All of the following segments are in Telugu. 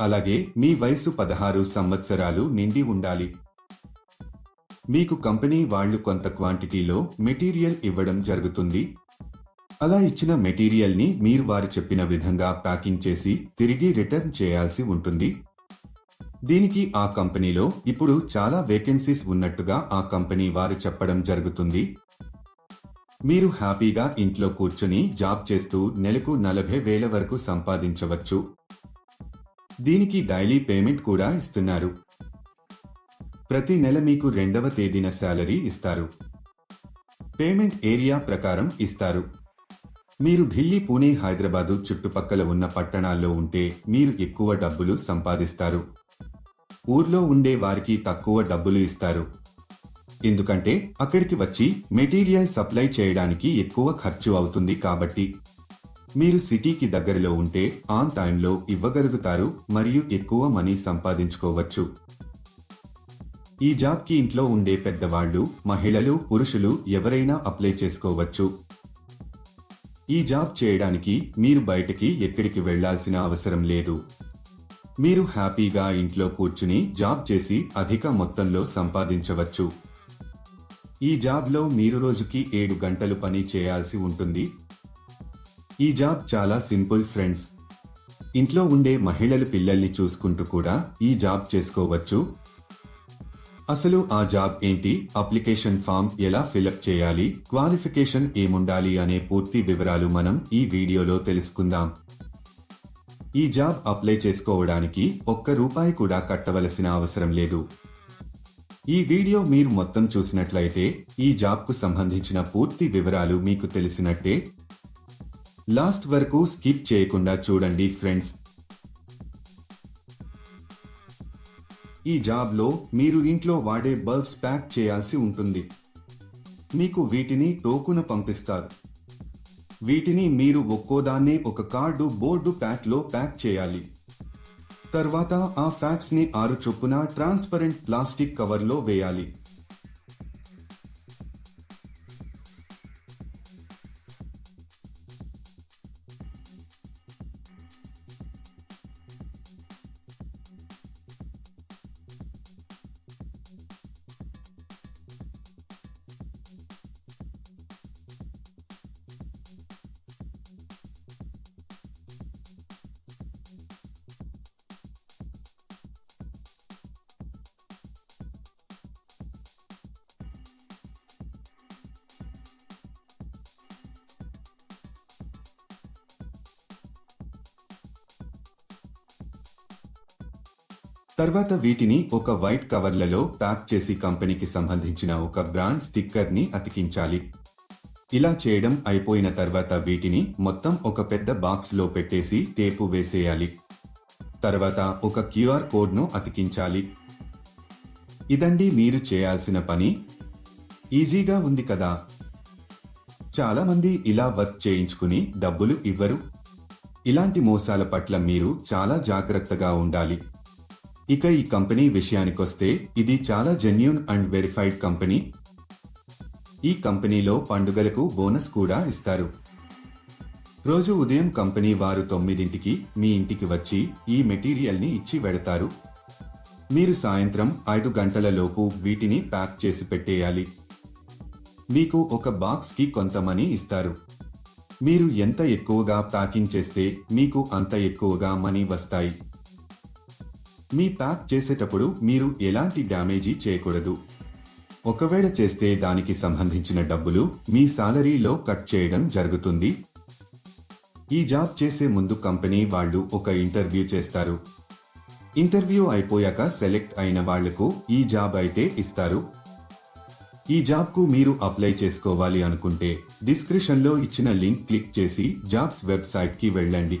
అలాగే మీ వయసు పదహారు సంవత్సరాలు నిండి ఉండాలి. మీకు కంపెనీ వాళ్ళు కొంత క్వాంటిటీలో మెటీరియల్ ఇవ్వడం జరుగుతుంది. అలా ఇచ్చిన మెటీరియల్ని మీరు వారు చెప్పిన విధంగా ప్యాకింగ్ చేసి తిరిగి రిటర్న్ చేయాల్సి ఉంటుంది. దీనికి ఆ కంపెనీలో ఇప్పుడు చాలా వేకెన్సీస్ ఉన్నట్టుగా ఆ కంపెనీ వారు చెప్పడం జరుగుతుంది. మీరు హ్యాపీగా ఇంట్లో కూర్చుని జాబ్ చేస్తూ నెలకు నలభై వేల వరకు సంపాదించవచ్చు. దీనికి డైలీ పేమెంట్ కూడా ఇస్తున్నారు. ప్రతి నెల మీకు రెండవ తేదీన శాలరీ ఇస్తారు. పేమెంట్ ఏరియా ప్రకారం ఇస్తారు. మీరు ఢిల్లీ పూణే హైదరాబాదు చుట్టుపక్కల ఉన్న పట్టణాల్లో ఉంటే మీరు ఎక్కువ డబ్బులు సంపాదిస్తారు. ఊర్లో ఉండే వారికి తక్కువ డబ్బులు ఇస్తారు. ఎందుకంటే అక్కడికి వచ్చి మెటీరియల్ సప్లై చేయడానికి ఎక్కువ ఖర్చు అవుతుంది కాబట్టి. మీరు సిటీకి దగ్గరలో ఉంటే ఆన్ టైంలో ఇవ్వగలుగుతారు మరియు ఎక్కువ మనీ సంపాదించుకోవచ్చు. ఈ జాబ్కి ఇంట్లో ఉండే పెద్దవాళ్ళు మహిళలు పురుషులు ఎవరైనా అప్లై చేసుకోవచ్చు. ఈ జాబ్ చేయడానికి మీరు బయటకి ఎక్కడికి వెళ్ళాల్సిన అవసరం లేదు. మీరు హ్యాపీగా ఇంట్లో కూర్చుని జాబ్ చేసి అధిక మొత్తంలో సంపాదించవచ్చు. ఈ జాబ్లో మీరు రోజుకి ఏడు గంటలు పని చేయాల్సి ఉంటుంది. ఈ జాబ్ చాలా సింపుల్ ఫ్రెండ్స్. ఇంట్లో ఉండే మహిళలు పిల్లల్ని చూసుకుంటూ కూడా ఈ జాబ్ చేసుకోవచ్చు. అసలు ఆ జాబ్ ఏంటి? అప్లికేషన్ ఫామ్ ఎలా ఫిలప్ చేయాలి? క్వాలిఫికేషన్ ఏముండాలి అనే పూర్తి వివరాలు మనం ఈ వీడియోలో తెలుసుకుందాం. ఈ జాబ్ అప్లై చేసుకోవడానికి ఒక్క రూపాయి కూడా కట్టవలసిన అవసరం లేదు. ఈ వీడియో మీరు మొత్తం చూసినట్లయితే ఈ జాబ్కు సంబంధించిన పూర్తి వివరాలు మీకు తెలిసినట్టే లాస్ట్ వరకు స్కిప్ చేయకుండా చూడండి ఫ్రెండ్స్. ఈ జాబ్లో మీరు ఇంట్లో వాడే బల్బ్స్ ప్యాక్ చేయాల్సి ఉంటుంది. మీకు వీటిని టోకున పంపిస్తారు. వీటిని మీరు ఒక్కోదాన్నే ఒక కార్డు బోర్డు ప్యాక్లో ప్యాక్ చేయాలి. తర్వాత ఆ ఫ్యాక్స్ని ఆరు చొప్పున ట్రాన్స్పరెంట్ ప్లాస్టిక్ కవర్లో వేయాలి. తర్వాత వీటిని ఒక వైట్ కవర్లలో ప్యాక్ చేసి కంపెనీకి సంబంధించిన ఒక బ్రాండ్ స్టిక్కర్ని అతికించాలి. ఇలా చేయడం అయిపోయిన తర్వాత వీటిని మొత్తం ఒక పెద్ద బాక్స్లో పెట్టేసి టేపు వేసేయాలి. తర్వాత ఒక క్యూఆర్ కోడ్ను అతికించాలి. ఇదండి మీరు చేయాల్సిన పని. ఈజీగా ఉంది కదా. చాలా మంది ఇలా వర్క్ చేయించుకుని డబ్బులు ఇవ్వరు. ఇలాంటి మోసాల పట్ల మీరు చాలా జాగ్రత్తగా ఉండాలి. ఇక ఈ కంపెనీ విషయానికొస్తే ఇది చాలా జెన్యున్ అండ్ వెరిఫైడ్ కంపెనీ. ఈ కంపెనీలో పండుగలకు బోనస్ కూడా ఇస్తారు. రోజు ఉదయం కంపెనీ వారు తొమ్మిదింటికి మీ ఇంటికి వచ్చి ఈ మెటీరియల్ని ఇచ్చి వెడతారు. మీరు సాయంత్రం ఐదు గంటల లోపు వీటిని ప్యాక్ చేసి పెట్టేయాలి. మీకు ఒక బాక్స్కి కొంత మనీ ఇస్తారు. మీరు ఎంత ఎక్కువగా ప్యాకింగ్ చేస్తే మీకు అంత ఎక్కువగా మనీ వస్తాయి. మీ ప్యాక్ చేసేటప్పుడు మీరు ఎలాంటి డ్యామేజీ చేయకూడదు. ఒకవేళ చేస్తే దానికి సంబంధించిన డబ్బులు మీ సాలరీలో కట్ చేయడం జరుగుతుంది. ఈ జాబ్ చేసే ముందు కంపెనీ వాళ్ళు ఒక ఇంటర్వ్యూ చేస్తారు. ఇంటర్వ్యూ అయిపోయాక సెలెక్ట్ అయిన వాళ్ళకు ఈ జాబ్ అయితే ఇస్తారు. ఈ జాబ్కు మీరు అప్లై చేసుకోవాలి అనుకుంటే డిస్క్రిప్షన్లో ఇచ్చిన లింక్ క్లిక్ చేసి జాబ్స్ వెబ్సైట్కి వెళ్ళండి.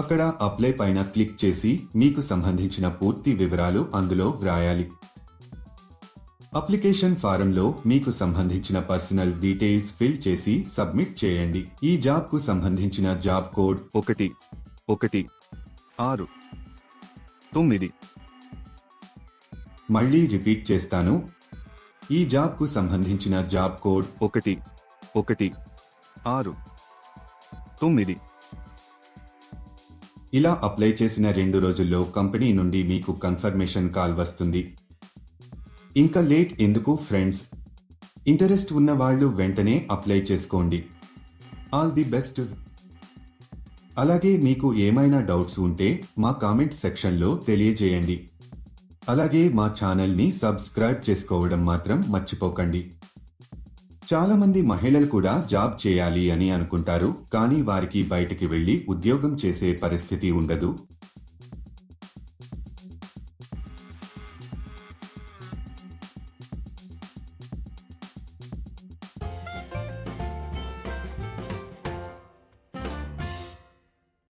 అక్కడ అప్లై పైన క్లిక్ చేసి మీకు సంబంధించిన పూర్తి వివరాలు అందులో వ్రాయాలి. అప్లికేషన్ ఫారంలో మీకు సంబంధించిన పర్సనల్ డీటెయిల్స్ ఫిల్ చేసి సబ్మిట్ చేయండి. ఈ జాబ్కు సంబంధించిన జాబ్ కోడ్ ఒకటి ఒకటి ఆరు తొమ్మిది. మళ్ళీ రిపీట్ చేస్తాను. ఈ జాబ్కు సంబంధించిన జాబ్ కోడ్ ఒకటి ఒకటి ఆరు తొమ్మిది. ఇలా అప్లై చేసిన రెండు రోజుల్లో కంపెనీ నుండి మీకు కన్ఫర్మేషన్ కాల్ వస్తుంది. ఇంకా లేట్ ఎందుకు ఫ్రెండ్స్? ఇంటరెస్ట్ ఉన్న వాళ్ళు వెంటనే అప్లై చేసుకోండి. All the best. అలాగే మీకు ఏమైనా డౌట్స్ ఉంటే మా కామెంట్ సెక్షన్లో తెలియజేయండి. అలాగే మా ఛానల్ని సబ్స్క్రైబ్ చేసుకోవడం మాత్రం మర్చిపోకండి. చాలా మంది మహిళలు కూడా జాబ్ చేయాలి అని అనుకుంటారు కానీ వారికి బయటికి వెళ్ళి ఉద్యోగం చేసే పరిస్థితి ఉండదు.